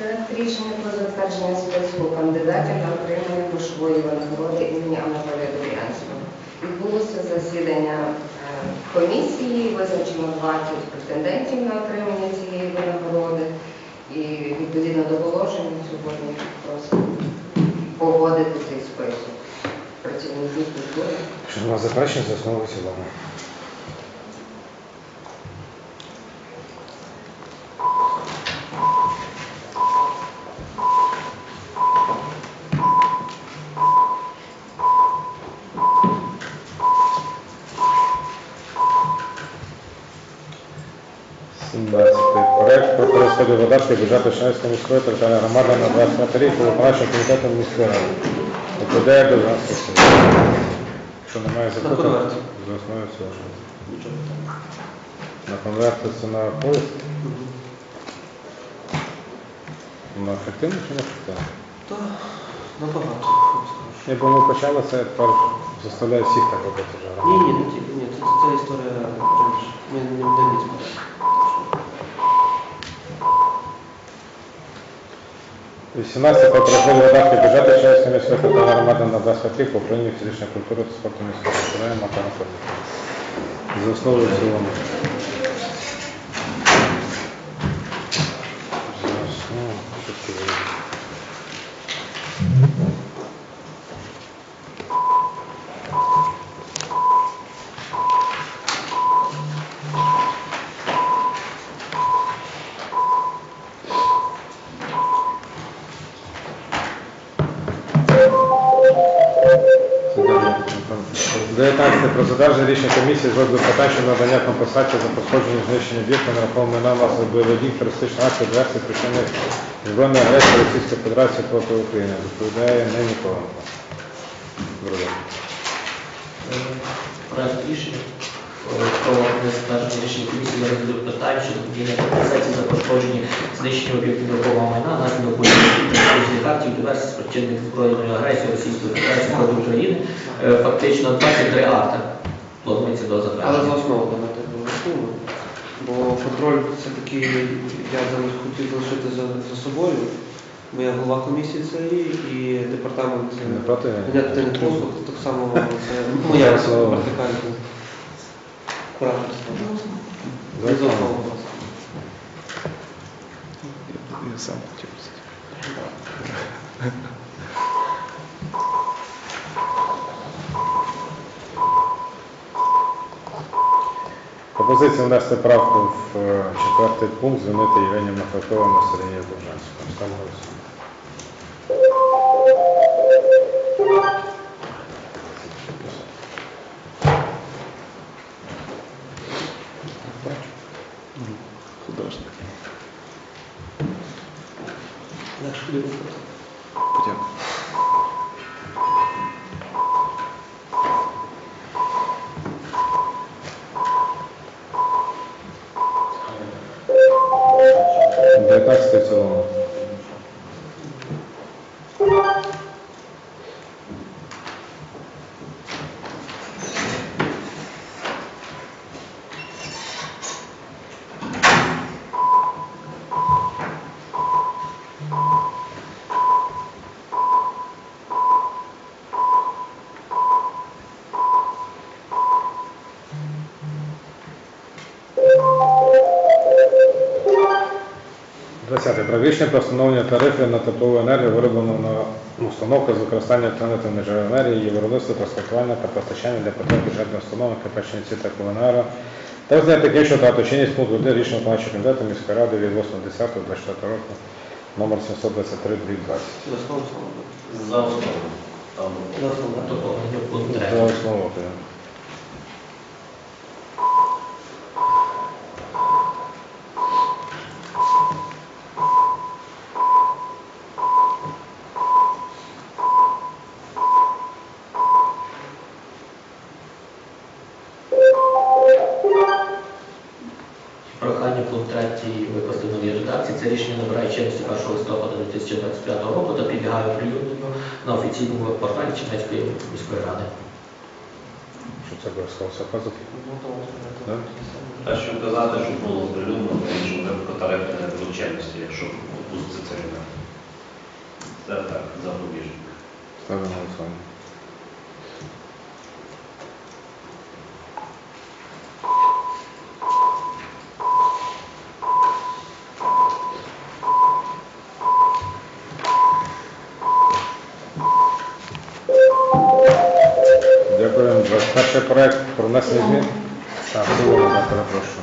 Проект рішення про затвердження списку кандидатів на отримання грошової винагороди імені Анатолія Добрянського. Відбулося засідання е, комісії, визначено 20 претендентів на отримання цієї винагороди. І відповідно до положення сьогодні просимо погодити цей список працівників культури. Що у нас заперечення за основу цілому. Сімнадцятий. Проект про видатків бюджету Чернівської міської територіальної громади на 25 рік виконавчим комітетом міської ради. Відповідає до засобів. Якщо немає запитань, за основою там. На конверти це на поїзд? На ефективно чи не ефективно? Та набагато. Якби ми почали це, тепер заставляє всіх так робити вже. Ні, ні, тільки, ні, це, це історія раніше. Ми не будемо відповідати. І 17 про перерозподіл видатків бюджету Чернівської міської та громади на 25 рік по управлінню фізичної культури та спорту міського Макара Федорова. За основу в цілому. 19 про задержання рішення комісії з розгляду питань щодо надання компенсації за пошкодження знищення об'єкта нерухомого майна бойових дій, терористичних акцій, диверсій, причини збройної агресії Російської Федерації проти України. Відповідає не нікого. проект рішення е, про затвердження рішення комісії розгляду питань щодо поділення компенсації за пошкодження знищення об'єктів нерухомого майна внаслідок бойових актів диверсій спричинених збройною агресією Російської Федерації проти України. Е, Фактично 23 акти планується до Але за затвердження. основу давайте голосуємо. Бо контроль все-таки я зараз хотів залишити за, за собою. Бо я голова комісії цієї і департамент е, Не проти? Понятний послуг, так само це моя вертикальна кураторство. За За основу. Я сам хотів. Пропозиція внести правку в е, четвертий пункт, звільнити Євгенію Махалкову на Сергія Довжанського. Ставимо голосування. Двадцяте. Про рішення про встановлення тарифів на теплову енергію, вироблену на установках з використанням альтернативних джерел енергії, її виробництва, транспортування та постачання для потреб бюджетної установи КП Чернівці та Комунара. Та зняти таке, що дату чинність пункту 1 рішення виконавчого комітету міської ради від 8.10.24 року номер 723 20. За основу. За основу. За основу, пункт За основу. 3 викласти в новій редакції. Це рішення набирає чинності 1 листопада 2025 року та підлягає оприлюдненню на офіційному веб-порталі Чернецької міської ради. Що це таке саме. Та що казати, щоб було оприлюднено, тариф не буде чинності, якщо Устицерина. Це так, запобіжник. Ставлю на голосування. Проект про внесення змін. Так, перепрошую.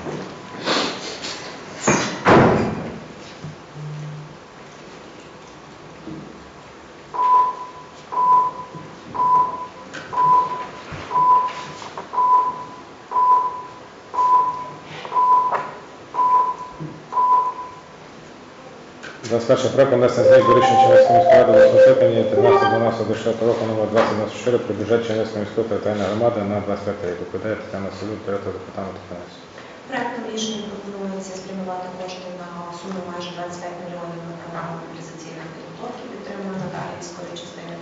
За перше проект внесення змін до рішення Чернівської міської ради 8 скликання 13 року номер 2094 про бюджет Чернівської міської територіальної громади на 25 рік. Доповідає Тетяна Солюк, директор департаменту фінансів. Проектом рішення пропонується спрямувати кошти на суму майже 25 мільйонів на програму мобілізаційної підготовки, підтримує надалі військові частини.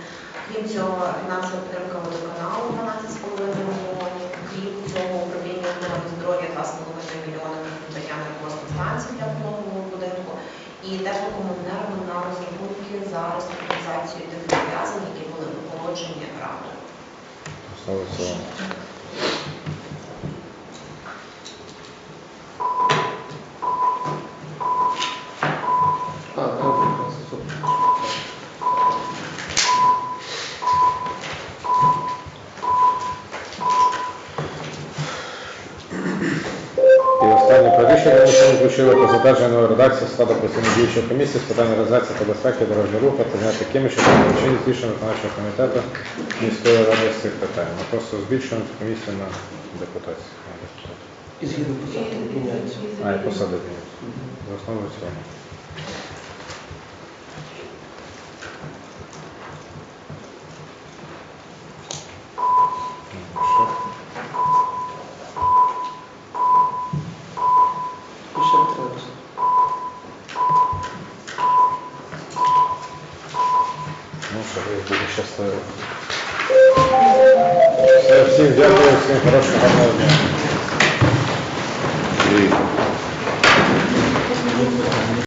Крім цього, фінансова підтримка водоканалу 12,5 мільйонів. Крім цього, управління охорони здоров'я 2,5 мільйони на придбання наркозстанцій для будинку. І теплокомуненерго на розрахунки за реструктуризацію тих зобов'язань, які були погоджені радою. Сьогодні включили про затвердження нової редакції складу постійної діючої комісії з питань організації та безпеки дорожнього руху та зняти такими, що чинні з рішення виконавчого комітету міської ради з цих питань. Ми просто збільшуємо комісію на депутатів. І згідно посади міняється. А, і посади і в цілому. Ну,